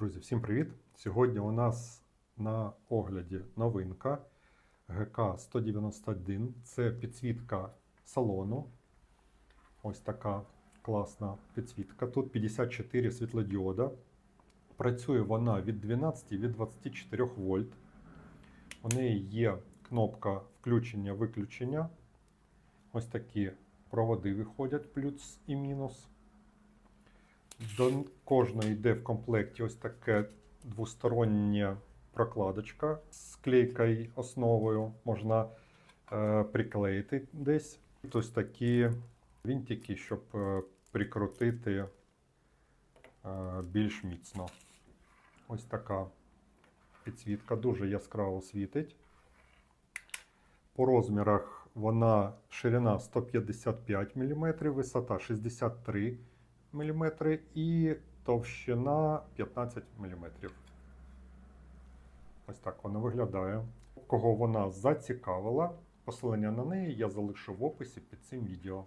Друзі, всім привіт! Сьогодні у нас на огляді новинка ГК 191. Це підсвітка салону. Ось така класна підсвітка. Тут 54 світлодіода. Працює вона від 12 від 24 вольт. У неї є кнопка включення-виключення. Ось такі проводи виходять, плюс і мінус. До кожної йде в комплекті ось таке двостороння прокладочка з клейкою основою. Можна е, приклеїти десь. Ось такі вінтики, щоб е, прикрутити е, більш міцно. Ось така підсвітка дуже яскраво світить. По розмірах вона ширина 155 мм, висота 63 мм і товщина 15 мм. Ось так вона виглядає. Кого вона зацікавила, посилання на неї я залишу в описі під цим відео.